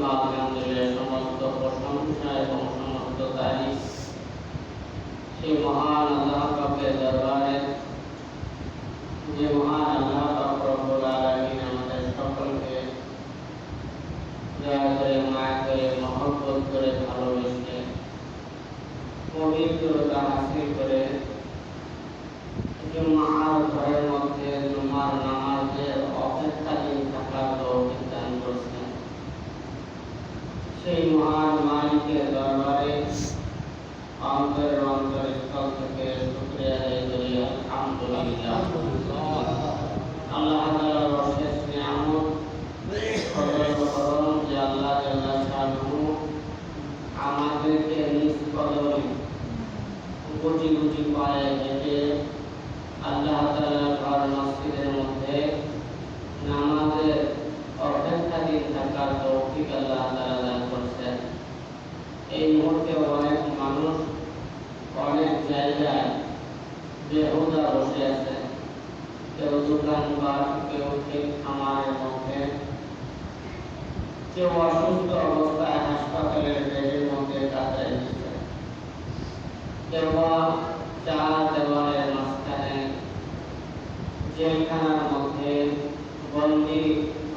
মহান দয়া করে, মায়া করে, মহব্বত করে, ভালোবেসে পবিত্রতা হাসিল করে জুমার ঘরের মধ্যে জুমার নামাজের অপেক্ষাধীন থাকার তৌফিক দান করছেন সেই মহান মালিকের দরবারে অন্তরের অন্তরস্থল থেকে শুক্রিয়া আদায় করি আলহামদুলিল্লাহ আল্লাহ তাআলার অশেষ নিয়ামত সর্বপ্রথম যে আল্লাহ জাল্লা শাহু আমাদেরকে নিজ কদমে গুটি গুটি পায়ে হেঁটে আল্লাহ তাআলার ঘর মসজিদের মধ্যে নামাজের অপেক্ষাধীন থাকার তৌফিক আল্লাহ তাআলা দান করছেন। এই মুহূর্তে অনেক মানুষ অনেক জায়গায় বেহুদা বসে আছে। কেউ দোকান কেউ ঠিক খামারের মধ্যে কেউ অসুস্থ অবস্থায় হাসপাতালের বেডের মধ্যে কাতায় দিচ্ছে কেউ চার দেওয়ালের মাঝখানে, জেলখানার মধ্যে বন্দি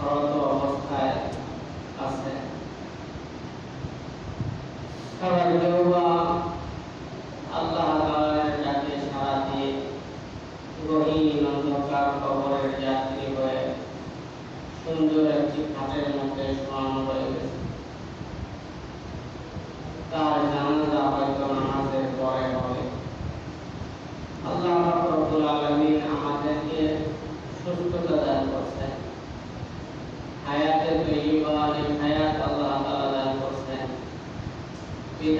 রত Lord.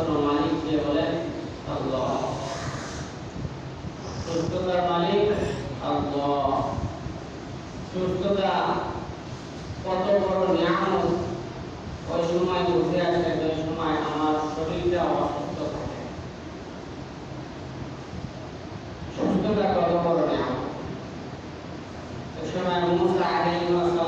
একমাত্র মালিক যে বলেন আল্লাহ সুস্থতার মালিক আল্লাহ সুস্থতা কত বড় নিয়ামত ওই সময় বুঝে আসে ওই সময় আমার শরীরটা অসুস্থ থাকে সুস্থতা কত বড় নিয়ামত ওই সময় মুসা আলাইহিস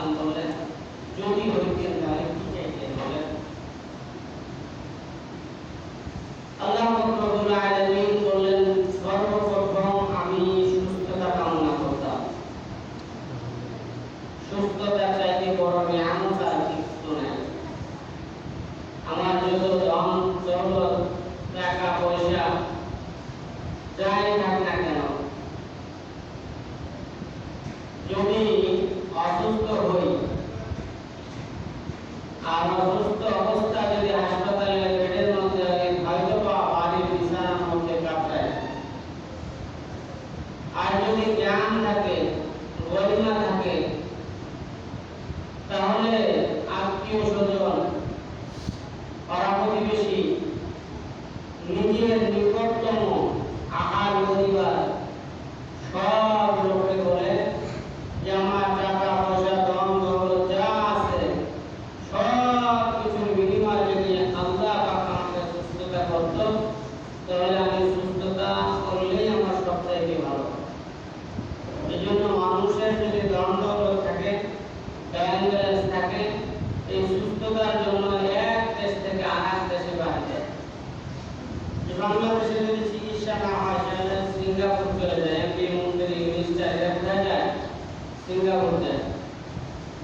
সিঙ্গাপুর যায়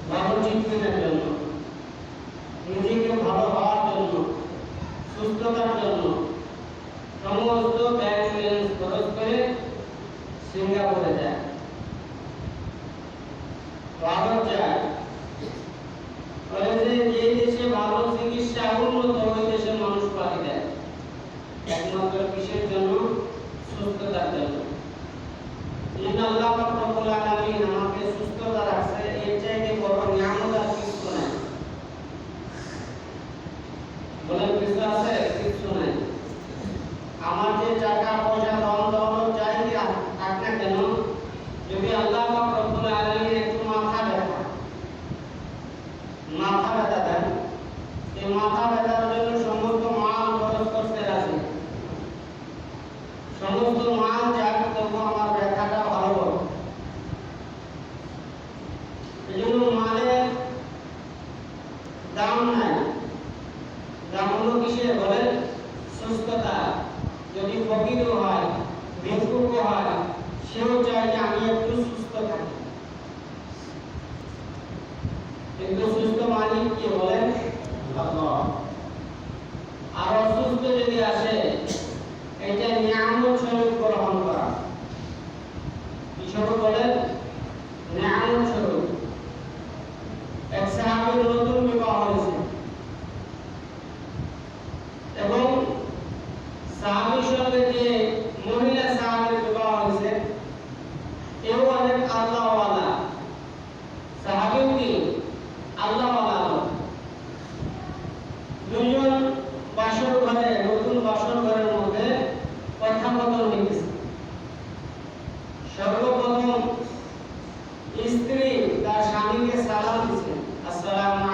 ভালো ট্রিটমেন্টের জন্য। নিজেকে ভালো জন্য। সুস্থতার জন্য। সমস্ত ব্যাংক ব্যালেন্স খরচ করে সিঙ্গাপুরে যায় ভারত যায়। বলে যে দেশে ভালো চিকিৎসা উন্নত ওই দেশের মানুষ পাড়ি দেয়। একমাত্র কিসের জন্য? সুস্থতার জন্য। সমস্ত মাল সমস্ত মাল যাক তবু আমার ব্যথাটা ভালো হবে এই জন্য মালের দাম নাই দাম হলো কিসের বলেন সুস্থতা যদি ফকিরও হয় ভিক্ষুক হয় সেও চায় যে আমি একটু সুস্থ থাকি কিন্তু সুস্থ কি বলেন? আর অসুস্থ যদি আসে, এটা নিয়ামত স্বরূপ গ্রহণ করা। বলেন? নিয়ামত স্বরূপ। এক নতুন বিবাহ হয়েছে। এবং সঙ্গে যে মহিলা সাহাবীর বিবাহ হয়েছে এও অনেক আল্লাহওয়ালা সাহাবীও কি আল্লাহওয়ালা লোক। দুজন বাসর ঘরে, নতুন বাসর ঘরের মধ্যে কথাবতন হইতেছে সর্বপ্রথম স্ত্রী তার স্বামীকে সালাম দিচ্ছে আসসালামু